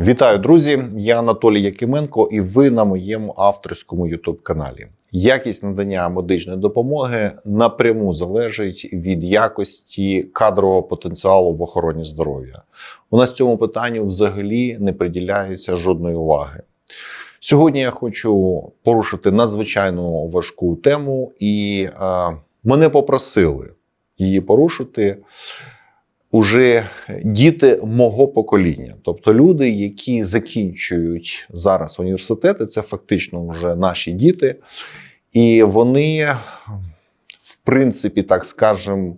Вітаю, друзі! Я Анатолій Якименко, і ви на моєму авторському youtube каналі. Якість надання медичної допомоги напряму залежить від якості кадрового потенціалу в охороні здоров'я. У нас цьому питанню взагалі не приділяється жодної уваги. Сьогодні я хочу порушити надзвичайно важку тему, і е, мене попросили її порушити уже діти мого покоління, тобто люди, які закінчують зараз університети, це фактично вже наші діти, і вони, в принципі, так скажемо,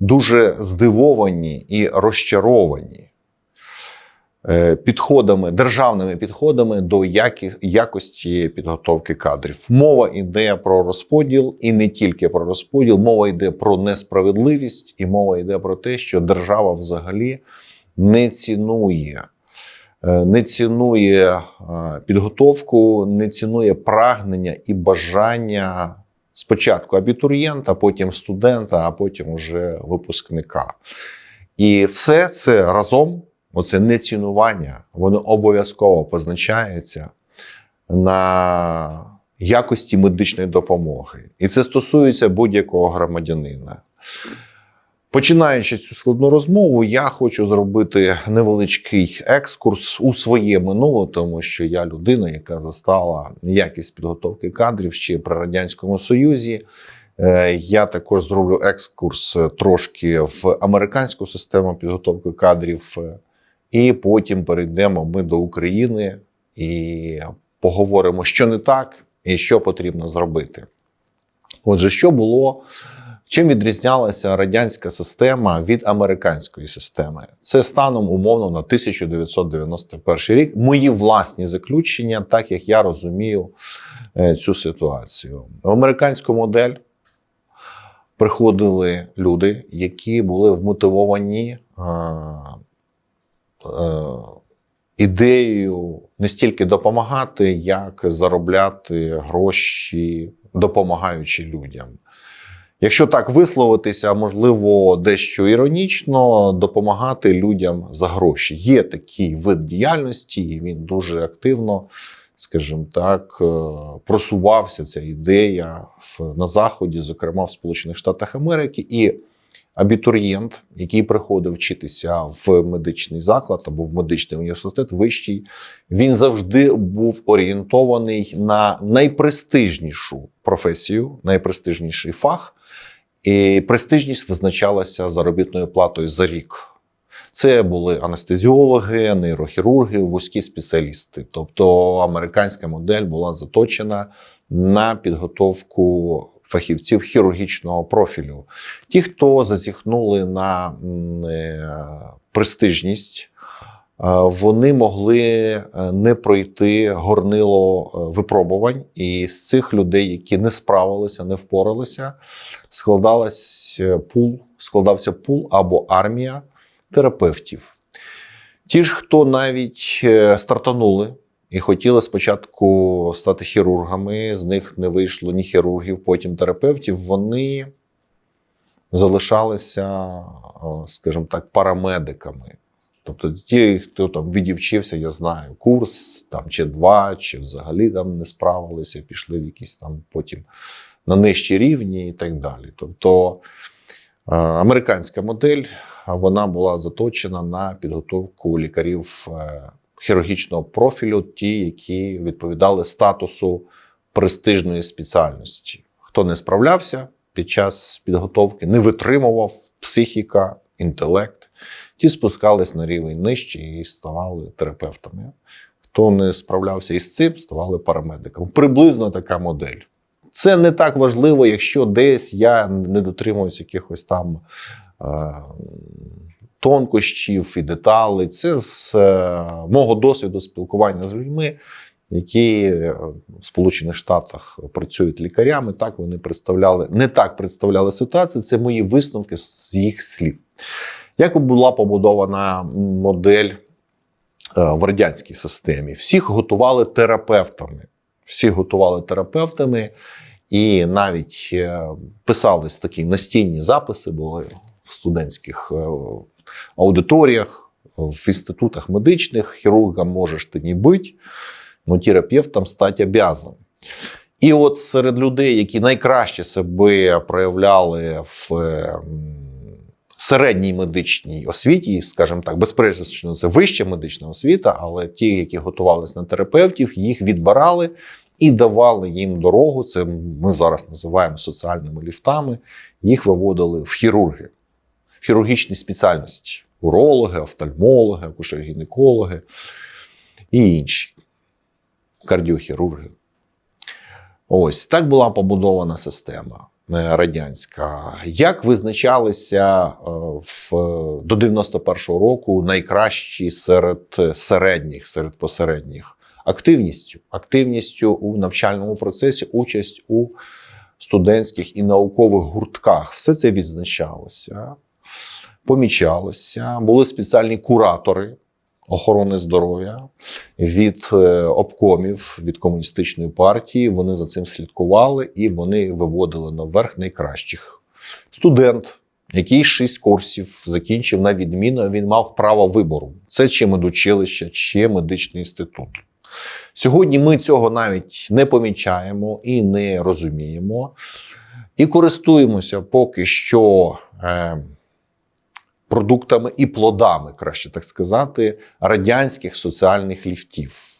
дуже здивовані і розчаровані підходами, державними підходами до які, якості підготовки кадрів. Мова йде про розподіл, і не тільки про розподіл, мова йде про несправедливість, і мова йде про те, що держава взагалі не цінує. е, Не цінує е, підготовку, не цінує прагнення і бажання спочатку абітурієнта, потім студента, а потім уже випускника. І все це разом оце нецінування, воно обов'язково позначається на якості медичної допомоги. І це стосується будь-якого громадянина. Починаючи цю складну розмову, я хочу зробити невеличкий екскурс у своє минуле, тому що я людина, яка застала якість підготовки кадрів ще при радянському союзі. Е, Я також зроблю екскурс трошки в американську систему підготовки кадрів, е, і потім перейдемо ми до України і поговоримо, що не так і що потрібно зробити. Отже, що було, чим відрізнялася радянська система від американської системи? Це станом умовно на 1991 рік. Мої власні заключення, так як я розумію е, цю ситуацію. В американську модель приходили люди, які були вмотивовані е, ідеєю не стільки допомагати, як заробляти гроші, допомагаючи людям. Якщо так висловитися, можливо, дещо іронічно, допомагати людям за гроші. Є такий вид діяльності, і він дуже активно, скажімо так, е, просувався ця ідея на Заході, зокрема в Сполучених Штатах Америки. І абітурієнт, який приходив вчитися в медичний заклад або в медичний університет вищий, він завжди був орієнтований на найпрестижнішу професію, найпрестижніший фах, і престижність визначалася заробітною платою за рік. Це були анестезіологи, нейрохірурги, вузькі спеціалісти. Тобто американська модель була заточена на підготовку фахівців хірургічного профілю. Ті, хто зазіхнули на е, престижність, е, вони могли е, не пройти горнило випробувань, і з цих людей, які не справилися, не впоралися, складалась пул, складався пул або армія терапевтів. Ті ж, хто навіть стартанули і хотіли спочатку стати хірургами, з них не вийшло ні хірургів, потім терапевтів, вони залишалися, скажімо так, парамедиками. Тобто ті, хто там відівчився, я знаю, курс там чи два, чи взагалі там не справилися, пішли в якісь там потім на нижчі рівні і так далі. Тобто е, американська модель вона була заточена на підготовку лікарів е, хірургічного профілю, ті, які відповідали статусу престижної спеціальності. Хто не справлявся під час підготовки, не витримував психіка, інтелект, ті спускались на рівень нижче і ставали терапевтами. Хто не справлявся із цим, ставали парамедиками. Приблизно така модель. Це не так важливо, якщо десь я не дотримуюсь якихось там е, тонкощів і деталей. Це з е, мого досвіду спілкування з людьми, які е, в Сполучених Штатах працюють лікарями. Так вони представляли не так представляли ситуацію. Це мої висновки з їх слів. Як була побудована модель е, в радянській системі? Всіх готували терапевтами. Всіх готували терапевтами, і навіть писались такі настільні записи були в студентських аудиторіях, в інститутах медичних хірургом можеш ти не бути, але терапевтом стати обязан. І от серед людей, які найкраще себе проявляли в ем, середній медичній освіті, скажімо так, безперечно, це вища медична освіта, але ті, які готувалися на терапевтів, їх відбирали і давали їм дорогу. Це ми зараз називаємо соціальними ліфтами. Їх виводили в хірурги, хірургічні спеціальності: урологи, офтальмологи, акушер-гінекологи і інші кардіохірурги. Ось так була побудована система е, радянська. Як визначалися е, в, до 91-го року найкращі серед середніх, серед посередніх? Активністю, активністю у навчальному процесі, участь у студентських і наукових гуртках. Все це відзначалося, помічалося. Були спеціальні куратори охорони здоров'я від е, обкомів від комуністичної партії. Вони за цим слідкували і вони виводили наверх найкращих. Студент, який шість курсів закінчив на відміну, він мав право вибору. Це чи медучилище, чи медичний інститут. Сьогодні ми цього навіть не помічаємо і не розуміємо. І користуємося поки що е, продуктами і плодами, краще так сказати, радянських соціальних ліфтів.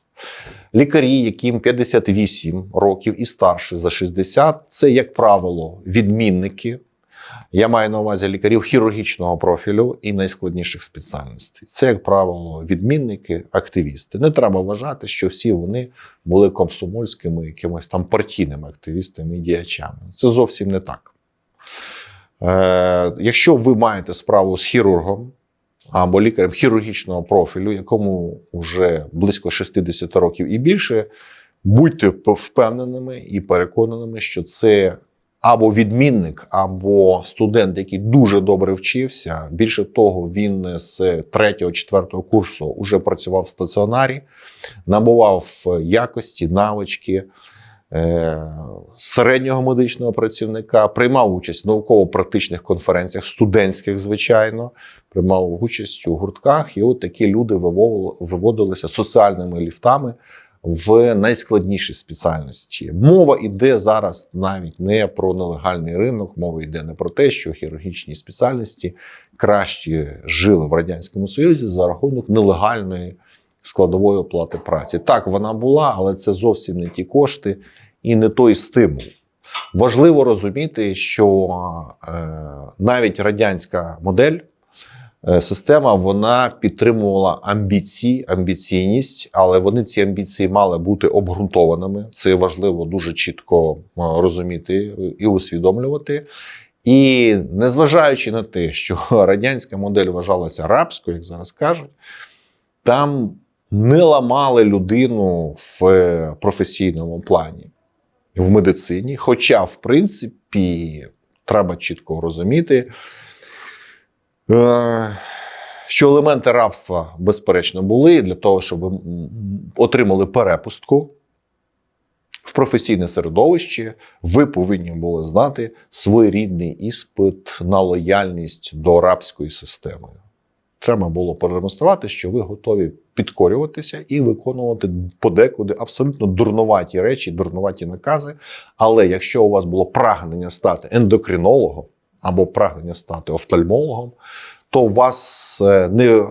Лікарі, яким 58 років і старше за 60, це, як правило, відмінники. Я маю на увазі лікарів хірургічного профілю і найскладніших спеціальностей. Це, як правило, відмінники, активісти. Не треба вважати, що всі вони були комсомольськими, якимось там партійними активістами і діячами. Це зовсім не так. Е, Якщо ви маєте справу з хірургом або лікарем хірургічного профілю, якому вже близько 60 років і більше, будьте впевненими і переконаними, що це або відмінник, або студент, який дуже добре вчився. Більше того, він з 3-4 курсу вже працював в стаціонарі, набував якості, навички середнього медичного працівника, приймав участь в науково-практичних конференціях, студентських, звичайно, приймав участь у гуртках, і от такі люди виводилися соціальними ліфтами в найскладніші спеціальності. Мова йде зараз навіть не про нелегальний ринок, мова йде не про те, що хірургічні спеціальності краще жили в радянському союзі за рахунок нелегальної складової оплати праці. Так, вона була, але це зовсім не ті кошти і не той стимул. Важливо розуміти, що е, навіть радянська модель. е, Система вона підтримувала амбіції, амбіційність, але вони ці амбіції мали бути обґрунтованими. Це важливо дуже чітко е, розуміти і усвідомлювати. І незважаючи на те, що радянська модель вважалася рабською, як зараз кажуть, там не ламали людину в е, професійному плані в медицині. Хоча, в принципі, треба чітко розуміти, е, що елементи рабства, безперечно, були для того, щоб ви отримали перепустку в професійне середовище, ви повинні були знати своєрідний іспит на лояльність до рабської системи. Треба було продемонструвати, що ви готові підкорюватися і виконувати подекуди абсолютно дурнуваті речі, дурнуваті накази. Але якщо у вас було прагнення стати ендокринологом або прагнення стати офтальмологом, то вас е, не е,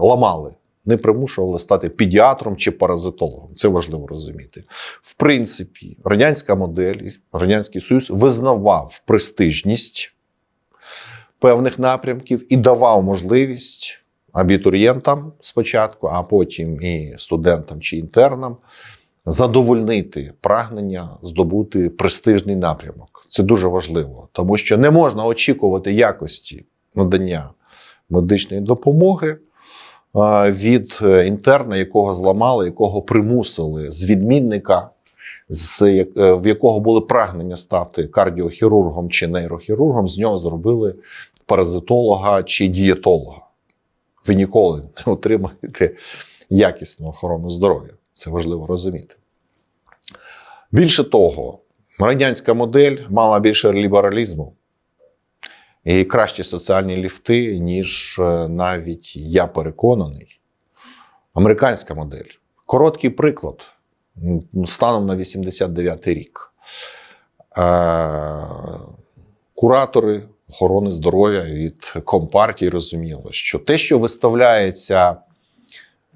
ламали, не примушували стати педіатром чи паразитологом. Це важливо розуміти. В принципі, радянська модель, радянський союз визнавав престижність певних напрямків і давав можливість абітурієнтам спочатку, а потім і студентам чи інтернам задовольнити прагнення здобути престижний напрямок. Це дуже важливо, тому що не можна очікувати якості надання медичної допомоги від е, інтерна, якого зламали, якого примусили з відмінника, з е, в якого були прагнення стати кардіохірургом чи нейрохірургом, з нього зробили паразитолога чи дієтолога. Ви ніколи не отримаєте якісну охорону здоров'я. Це важливо розуміти. Більше того, радянська модель мала більше лібералізму. і кращі соціальні ліфти, ніж е, навіть я переконаний. Американська модель. Короткий приклад. Станом на 89-й рік. Е, Куратори охорони здоров'я від Компартії розуміли, що те, що виставляється,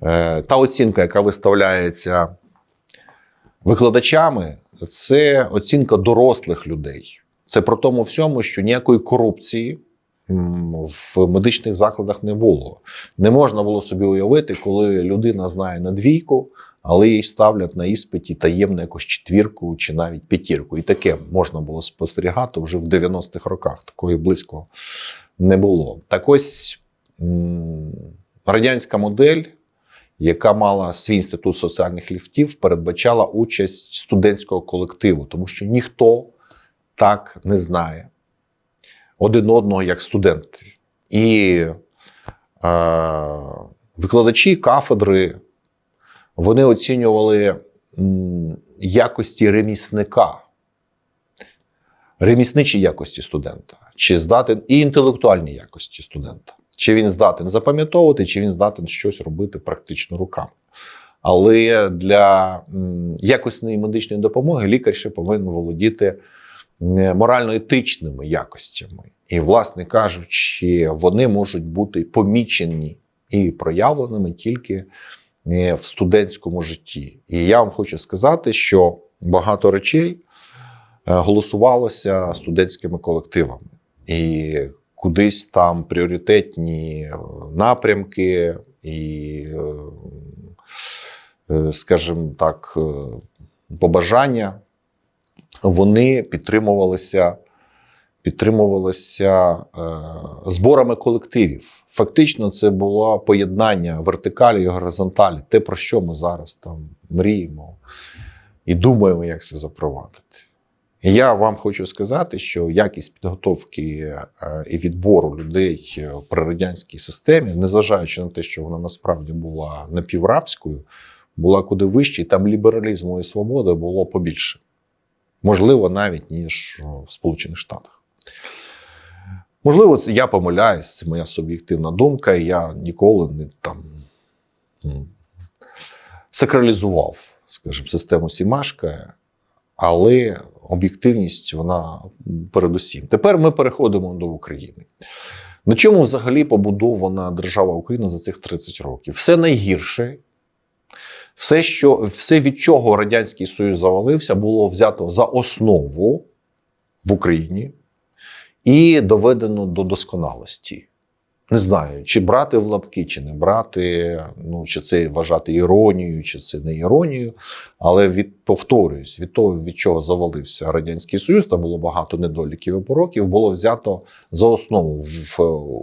е, та оцінка, яка виставляється викладачами, це оцінка дорослих людей. Це про тому всьому, що ніякої корупції в медичних закладах не було. Не можна було собі уявити, коли людина знає на двійку, але їй ставлять на іспиті таємно якусь четвірку чи навіть п'ятірку. І таке можна було спостерігати вже в 90-х роках. Такої близько не було. Так ось радянська модель, яка мала свій інститут соціальних ліфтів, передбачала участь студентського колективу, тому що ніхто так не знає один одного як студенти. І е, викладачі кафедри вони оцінювали якості ремісника, ремісничі якості студента, чи здатен і інтелектуальні якості студента. Чи він здатен запам'ятовувати, чи він здатен щось робити практично руками. Але для якісної медичної допомоги лікар ще повинен володіти морально-етичними якостями. І, власне кажучи, вони можуть бути помічені і проявленими тільки в студентському житті. І я вам хочу сказати, що багато речей е, голосувалося студентськими колективами. І кудись там пріоритетні е, напрямки, і, е, е, скажімо так, е, побажання, вони підтримувалися. Підтримувалися е, зборами колективів. Фактично, це було поєднання вертикалі і горизонталі, те, про що ми зараз там мріємо і думаємо, як це запровадити. Я вам хочу сказати, що якість підготовки е, і відбору людей е, при радянській системі, незважаючи на те, що вона насправді була напіврабською, була куди вище, і там лібералізму і свободи було побільше. Можливо, навіть ніж в Сполучених Штатах. Можливо, це я помиляюсь, це моя суб'єктивна думка, і я ніколи не там сакралізував, скажімо, систему Сімашка, але об'єктивність вона передусім. Тепер ми переходимо до України. На чому взагалі побудована держава Україна за цих 30 років? Все найгірше, все, що, все від чого Радянський Союз завалився, було взято за основу в Україні і доведено до досконалості. Не знаю, чи брати в лапки, чи не брати, ну чи це вважати іронією, чи це не іронією. Але від повторююсь, від того, від чого завалився Радянський Союз, там було багато недоліків і пороків, було взято за основу в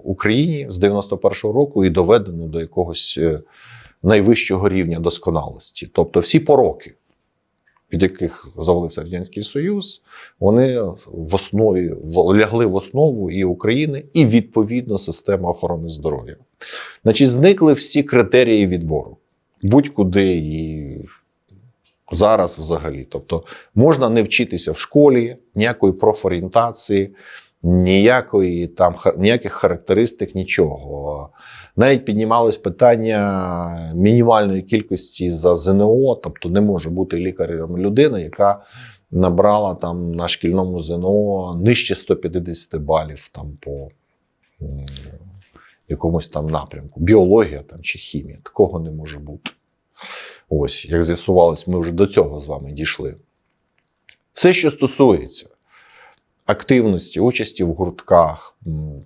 Україні з 91-го року і доведено до якогось е, найвищого рівня досконалості. Тобто всі пороки, від яких завалився Радянський Союз, вони в основі лягли в основу і України, і відповідно система охорони здоров'я. Значить, зникли всі критерії відбору будь-куди і зараз взагалі. Тобто можна не вчитися в школі, ніякої профорієнтації, ніякої там ніяких характеристик, нічого. Навіть піднімалось питання мінімальної кількості за ЗНО, тобто не може бути лікарем людина, яка набрала там на шкільному ЗНО нижче 150 балів там по якомусь там напрямку. Біологія там чи хімія. Такого не може бути. Ось, як з'ясувалось, ми вже до цього з вами дійшли. Все, що стосується активності, участі в гуртках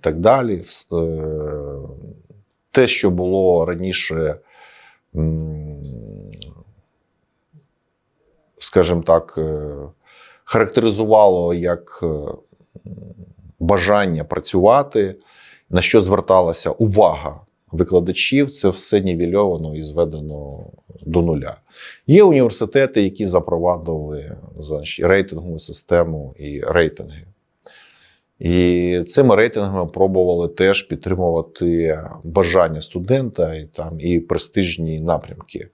так далі, е, те, що було раніше, скажімо так, е, характеризувало як е, бажання працювати, на що зверталася увага викладачів, це все нівельовано і зведено до нуля. Є університети, які запровадили значить, рейтингову систему і рейтинги. І цими рейтингами пробували теж підтримувати бажання студента і там і престижні напрямки.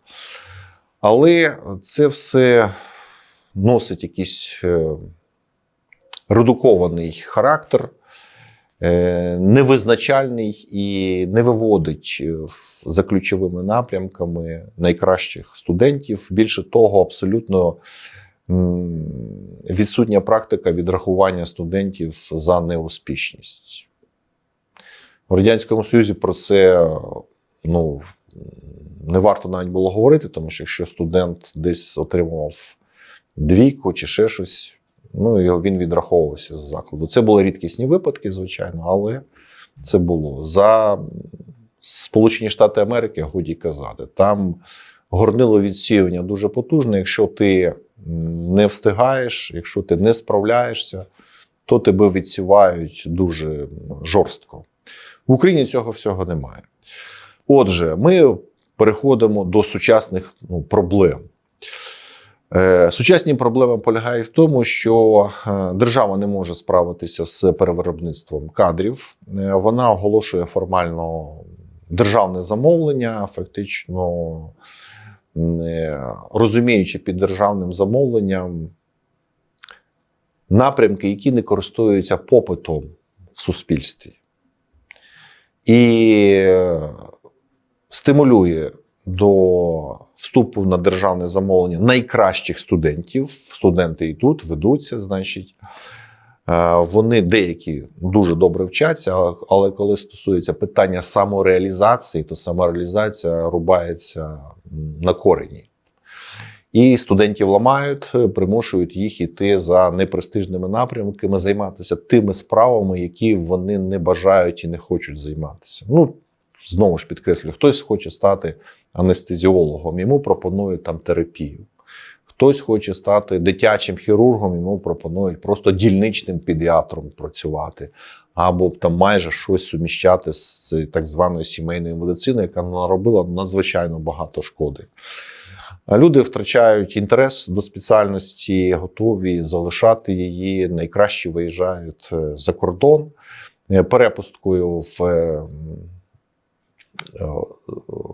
Але це все носить якийсь е, редукований характер. е, невизначальний і не виводить е, за ключовими напрямками найкращих студентів. Більше того, абсолютно відсутня практика відрахування студентів за неуспішність. В Радянському Союзі про це ну, не варто навіть було говорити, тому що якщо студент десь отримував двійку чи ще щось, ну він відраховувався з закладу. Це були рідкісні випадки, звичайно, але це було. За Сполучені Штати Америки годі казати. Там горнило відсіювання дуже потужне. Якщо ти не встигаєш, якщо ти не справляєшся, то тебе відсівають дуже жорстко. В Україні цього всього немає. Отже, ми переходимо до сучасних ну, проблем. Е, Сучасні проблеми полягають в тому, що е, держава не може справитися з перевиробництвом кадрів. Е, Вона оголошує формально державне замовлення, фактично розуміючи під державним замовленням напрямки, які не користуються попитом в суспільстві. І е, стимулює до вступу на державне замовлення найкращих студентів. Студенти тут ведуться, значить. Е, Вони деякі дуже добре вчаться, але- коли стосується питання самореалізації, то самореалізація рубається на корені. І студентів ламають, примушують їх іти за непрестижними напрямками, займатися тими справами, які вони не бажають і не хочуть займатися. Ну, знову ж підкреслю, хтось хоче стати анестезіологом, йому пропонують там терапію. Хтось хоче стати дитячим хірургом, йому пропонують просто дільничним педіатром працювати, або там майже щось суміщати з так званою сімейною медициною, яка наробила надзвичайно багато шкоди. Люди втрачають інтерес до спеціальності, готові залишати її. Найкраще виїжджають е, за кордон Е, перепусткою в, е,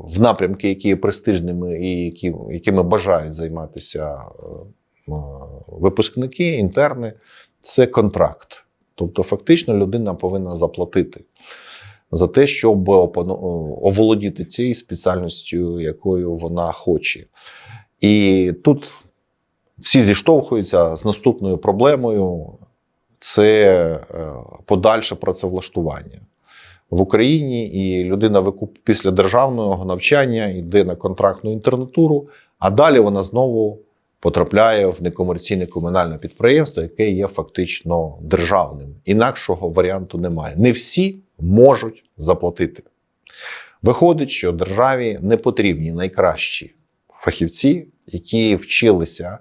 в напрямки, які є престижними і які, якими бажають займатися е, випускники, інтерни. Це контракт. Тобто, фактично, людина повинна заплатити за те, щоб оволодіти цією спеціальністю, якою вона хоче. І тут всі зіштовхуються з наступною проблемою це е, подальше працевлаштування. В Україні і людина викуп після державного навчання йде на контрактну інтернатуру, а далі вона знову потрапляє в некомерційне комунальне підприємство, яке є фактично державним. Інакшого варіанту немає. Не всі можуть заплатити. Виходить, що державі не потрібні найкращі фахівці, які вчилися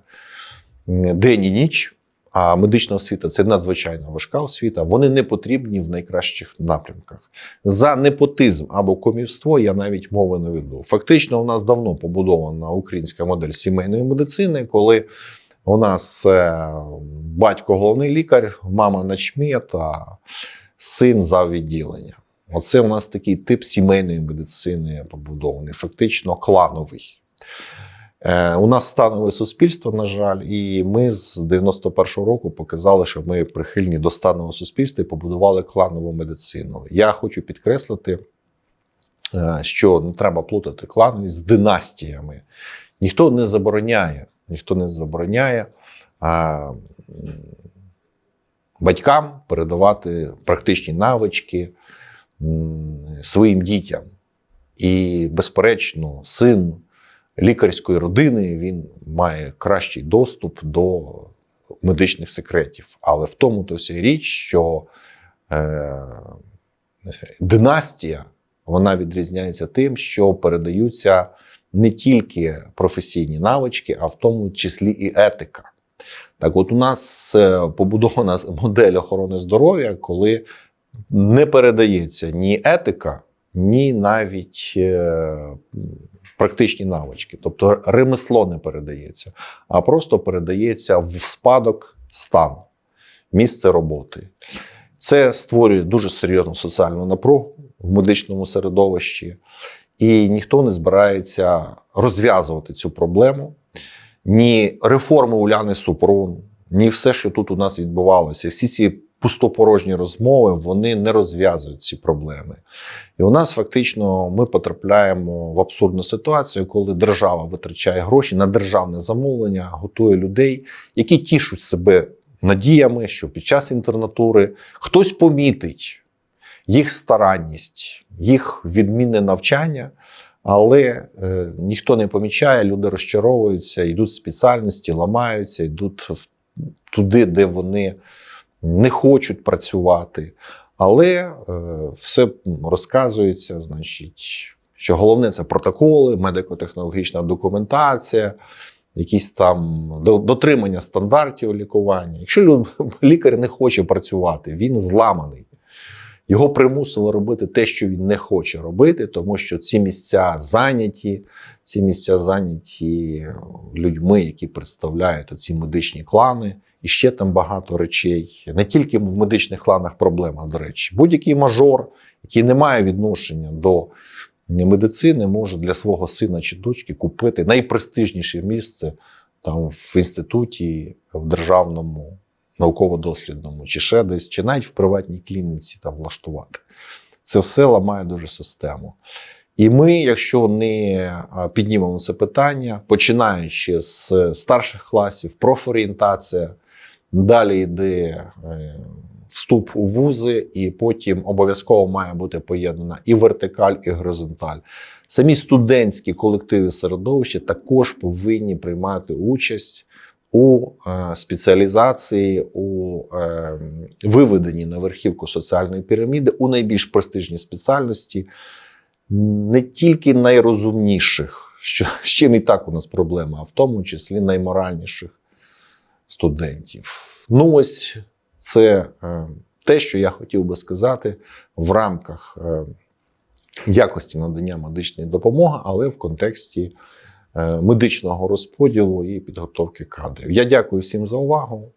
день і ніч. А медична освіта це надзвичайно важка освіта. Вони не потрібні в найкращих напрямках. За непотизм або комівство я навіть мови не веду. Фактично, у нас давно побудована українська модель сімейної медицини, коли у нас е, батько головний лікар, мама начмет, а син зав відділення. Оце у нас такий тип сімейної медицини побудований, фактично клановий. Е, У нас станове суспільство, на жаль, і ми з 91-го року показали, що ми прихильні до станового суспільства і побудували кланову медицину. Я хочу підкреслити, е, що не треба плутати клановість з династіями. Ніхто не забороняє, ніхто не забороняє а, батькам передавати практичні навички своїм дітям. І, безперечно, син лікарської родини він має кращий доступ до медичних секретів. Але в тому то вся річ, що е, династія вона відрізняється тим, що передаються не тільки професійні навички, а в тому числі і етика. Так, от у нас е, побудована модель охорони здоров'я, коли не передається ні етика, ні навіть е, практичні навички. Тобто ремесло не передається, а просто передається в спадок стан, місце роботи. Це створює дуже серйозну соціальну напругу в медичному середовищі, і ніхто не збирається розв'язувати цю проблему. Ні реформи Уляни Супрун, ні все, що тут у нас відбувалося, всі ці пустопорожні розмови вони не розв'язують ці проблеми. І у нас фактично ми потрапляємо в абсурдну ситуацію, коли держава витрачає гроші на державне замовлення, готує людей, які тішуть себе надіями, що під час інтернатури хтось помітить їх старанність, їх відмінне навчання. Але е, ніхто не помічає, люди розчаровуються, йдуть в спеціальності, ламаються, йдуть в- туди, де вони не хочуть працювати. Але е, все розказується, значить, що головне це протоколи, медико-технологічна документація, якісь там до- дотримання стандартів лікування. Якщо лікар не хоче працювати, він зламаний. Його примусили робити те, що він не хоче робити, тому що ці місця зайняті, ці місця зайняті людьми, які представляють ці медичні клани. І ще там багато речей. Не тільки в медичних кланах проблема, до речі, будь-який мажор, який не має відношення до медицини, може для свого сина чи дочки купити найпрестижніше місце там в інституті, в державному науково-дослідному, чи ще десь, чи навіть в приватній клініці там влаштувати. Це все ламає дуже систему. І ми, якщо не піднімемо це питання, починаючи з старших класів, профорієнтація, далі йде е, вступ у вузи, і потім обов'язково має бути поєднана і вертикаль, і горизонталь. Самі студентські колективи середовища також повинні приймати участь у е, спеціалізації, у е, виведенні на верхівку соціальної піраміди у найбільш престижні спеціальності, не тільки найрозумніших, що з чим і так у нас проблема, а в тому числі найморальніших студентів. Ну, ось це е, те, що я хотів би сказати в рамках якості надання медичної допомоги, але в контексті медичного розподілу і підготовки кадрів. Я дякую всім за увагу.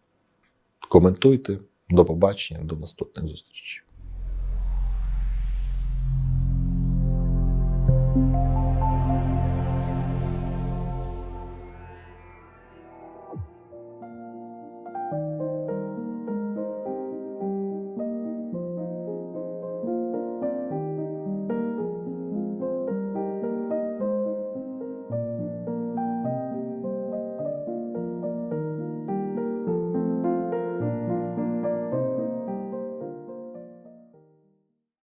Коментуйте. До побачення, до наступних зустрічей.